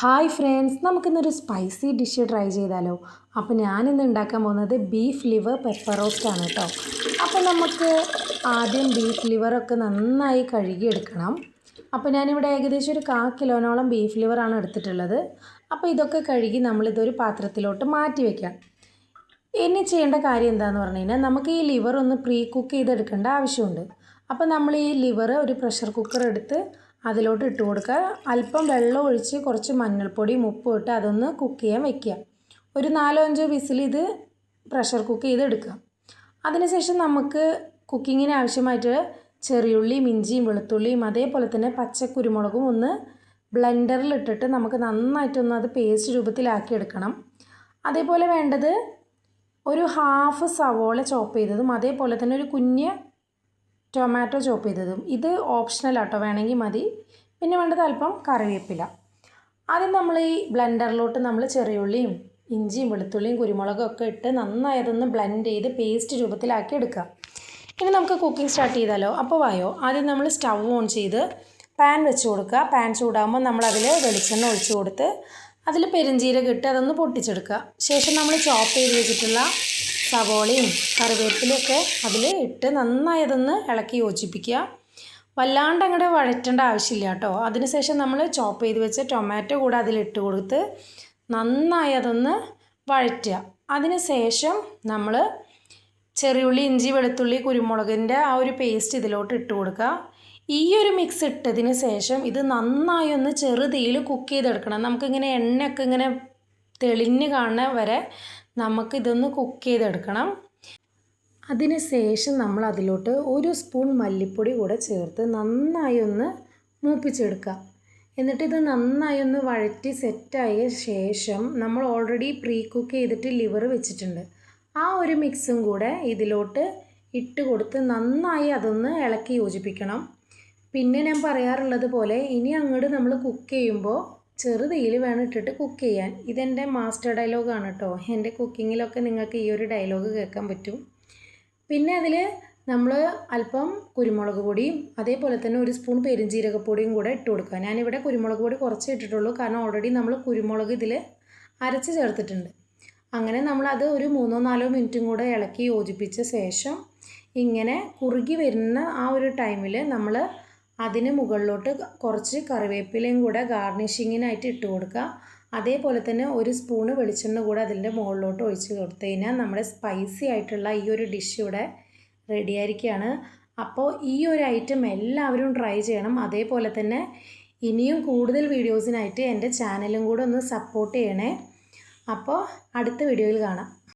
Hi friends നമുക്കിന്നൊരു spicy dish try ചെയ്താലോ? അപ്പോൾ ഞാനിന്ന് ഉണ്ടാക്കാൻ പോകുന്നത് ബീഫ് ലിവർ പെപ്പർ റോസ്റ്റ് ആണ് കേട്ടോ അപ്പോൾ നമുക്ക് ആദ്യം ബീഫ് ലിവറൊക്കെ നന്നായി കഴുകിയെടുക്കണം. അപ്പോൾ ഞാനിവിടെ ഏകദേശം ഒരു കാ കിലോനോളം ബീഫ് ലിവറാണ് എടുത്തിട്ടുള്ളത്. അപ്പോൾ ഇതൊക്കെ കഴുകി നമ്മളിതൊരു പാത്രത്തിലോട്ട് മാറ്റി വയ്ക്കാം ഇനി ചെയ്യേണ്ട കാര്യം എന്താണെന്ന് പറഞ്ഞു കഴിഞ്ഞാൽ നമുക്ക് ഈ ലിവർ ഒന്ന് പ്രീ കുക്ക് ചെയ്തെടുക്കേണ്ട ആവശ്യമുണ്ട്. അപ്പോൾ നമ്മൾ ഈ ലിവർ ഒരു പ്രഷർ കുക്കർ എടുത്ത് അതിലോട്ട് ഇട്ട് കൊടുക്കുക. അല്പം വെള്ളം ഒഴിച്ച് കുറച്ച് മഞ്ഞൾപ്പൊടിയും ഉപ്പും ഇട്ട് അതൊന്ന് കുക്ക് ചെയ്യാൻ വെക്കുക. ഒരു നാലോ അഞ്ചോ വിസിൽ ഇത് പ്രഷർ കുക്ക് ചെയ്തെടുക്കുക അതിനുശേഷം നമുക്ക് കുക്കിങ്ങിന് ആവശ്യമായിട്ട് ചെറിയുള്ളിയും ഇഞ്ചിയും വെളുത്തുള്ളിയും അതേപോലെ തന്നെ പച്ചക്കുരുമുളകും ഒന്ന് ബ്ലെൻഡറിൽ ഇട്ടിട്ട് നമുക്ക് നന്നായിട്ടൊന്ന് അത് പേസ്റ്റ് രൂപത്തിലാക്കി എടുക്കണം. അതേപോലെ വേണ്ടത് ഒരു ഹാഫ് സവോള ചോപ്പ് ചെയ്തതും അതേപോലെ തന്നെ ഒരു കുഞ്ഞ് ടൊമാറ്റോ ചോപ്പ് ചെയ്തതും ഇത് ഓപ്ഷണൽ ആട്ടോ വേണമെങ്കിൽ മതി. പിന്നെ വേണ്ടത് അല്പം കറിവേപ്പില. ആദ്യം നമ്മൾ ഈ ബ്ലെൻഡറിലോട്ട് നമ്മൾ ചെറിയുള്ളിയും ഇഞ്ചിയും വെളുത്തുള്ളിയും കുരുമുളകും ഒക്കെ ഇട്ട് നന്നായി അതൊന്ന് ബ്ലെൻഡ് ചെയ്ത് പേസ്റ്റ് രൂപത്തിലാക്കി എടുക്കുക. ഇനി നമുക്ക് കുക്കിംഗ് സ്റ്റാർട്ട് ചെയ്താലോ? അപ്പോൾ വായോ. ആദ്യം നമ്മൾ സ്റ്റവ് ഓൺ ചെയ്ത് പാൻ വെച്ച് കൊടുക്കുക. പാൻ ചൂടാകുമ്പോൾ നമ്മൾ അതിൽ വെളിച്ചെണ്ണ ഒഴിച്ച് കൊടുത്ത് അതിൽ പെരുംജീരകം ഇട്ട് അതൊന്ന് പൊട്ടിച്ചെടുക്കുക. ശേഷം നമ്മൾ ചോപ്പ് ചെയ്ത് വെച്ചിട്ടുള്ള സവോളയും കറിവേപ്പിലൊക്കെ അതിൽ ഇട്ട് നന്നായി അതൊന്ന് ഇളക്കി യോജിപ്പിക്കുക. വല്ലാണ്ട് അങ്ങോട്ട് വഴറ്റേണ്ട ആവശ്യമില്ല കേട്ടോ. അതിനുശേഷം നമ്മൾ ചോപ്പ് ചെയ്ത് വെച്ച ടൊമാറ്റോ കൂടെ അതിലിട്ട് കൊടുത്ത് നന്നായി അതൊന്ന് വഴറ്റുക. അതിന് ശേഷം നമ്മൾ ചെറിയുള്ളി ഇഞ്ചി വെളുത്തുള്ളി കുരുമുളകിന്റെ ആ ഒരു പേസ്റ്റ് ഇതിലോട്ട് ഇട്ട് കൊടുക്കുക. ഈ ഒരു മിക്സ് ഇട്ടതിന് ശേഷം ഇത് നന്നായി ഒന്ന് ചെറുതീയിൽ കുക്ക് ചെയ്തെടുക്കണം. നമുക്കിങ്ങനെ എണ്ണയൊക്കെ ഇങ്ങനെ തെളിഞ്ഞ് കാണുന്ന വരെ നമുക്കിതൊന്ന് കുക്ക് ചെയ്തെടുക്കണം. അതിന് ശേഷം നമ്മൾ അതിലോട്ട് ഒരു സ്പൂൺ മല്ലിപ്പൊടി കൂടെ ചേർത്ത് നന്നായി ഒന്ന് മൂപ്പിച്ചെടുക്കുക. എന്നിട്ട് ഇത് നന്നായി ഒന്ന് വഴറ്റി സെറ്റായ ശേഷം നമ്മൾ ഓൾറെഡി പ്രീ കുക്ക് ചെയ്തിട്ട് ലിവർ വെച്ചിട്ടുണ്ട്. ആ ഒരു മിക്സും കൂടെ ഇതിലോട്ട് ഇട്ട് കൊടുത്ത് നന്നായി അതൊന്ന് ഇളക്കി യോജിപ്പിക്കണം. പിന്നെ ഞാൻ പറയാറുള്ളത് പോലെ ഇനി അങ്ങോട്ട് നമ്മൾ കുക്ക് ചെയ്യുമ്പോൾ ചെറുതീയിൽ വേണം ഇട്ടിട്ട് കുക്ക് ചെയ്യാൻ. ഇതെന്റെ മാസ്റ്റർ ഡയലോഗാണ് കേട്ടോ എന്റെ കുക്കിങ്ങിലൊക്കെ നിങ്ങൾക്ക് ഈ ഒരു ഡയലോഗ് കേൾക്കാൻ പറ്റും. പിന്നെ അതിൽ നമ്മൾ അല്പം കുരുമുളക് പൊടിയും അതേപോലെ തന്നെ ഒരു സ്പൂൺ പെരുംജീരകപ്പൊടിയും കൂടെ ഇട്ട് കൊടുക്കുക. ഞാനിവിടെ കുരുമുളക് പൊടി കുറച്ച് ഇട്ടിട്ടുള്ളൂ. കാരണം ഓൾറെഡി നമ്മൾ കുരുമുളക് ഇതിൽ അരച്ച് ചേർത്തിട്ടുണ്ട്. അങ്ങനെ നമ്മളത് ഒരു മൂന്നോ നാലോ മിനിറ്റും കൂടെ ഇളക്കി യോജിപ്പിച്ച ശേഷം ഇങ്ങനെ കുറുകി വരുന്ന ആ ഒരു ടൈമിൽ നമ്മൾ അതിന് മുകളിലോട്ട് കുറച്ച് കറിവേപ്പിലയും കൂടെ ഗാർണിഷിങ്ങിനായിട്ട് ഇട്ട് കൊടുക്കുക. അതേപോലെ തന്നെ ഒരു സ്പൂണ് വെളിച്ചെണ്ണ കൂടെ അതിന്റെ മുകളിലോട്ട് ഒഴിച്ച് കൊടുത്തു കഴിഞ്ഞാൽ നമ്മുടെ സ്പൈസി ആയിട്ടുള്ള ഈ ഒരു ഡിഷ് ഇവിടെ റെഡി ആയിരിക്കുകയാണ്. അപ്പോൾ ഈ ഒരു ഐറ്റം എല്ലാവരും ട്രൈ ചെയ്യണം. അതേപോലെ തന്നെ ഇനിയും കൂടുതൽ വീഡിയോസിനായിട്ട് എന്റെ ചാനലും കൂടെ ഒന്ന് സപ്പോർട്ട് ചെയ്യണേ. അപ്പോൾ അടുത്ത വീഡിയോയിൽ കാണാം.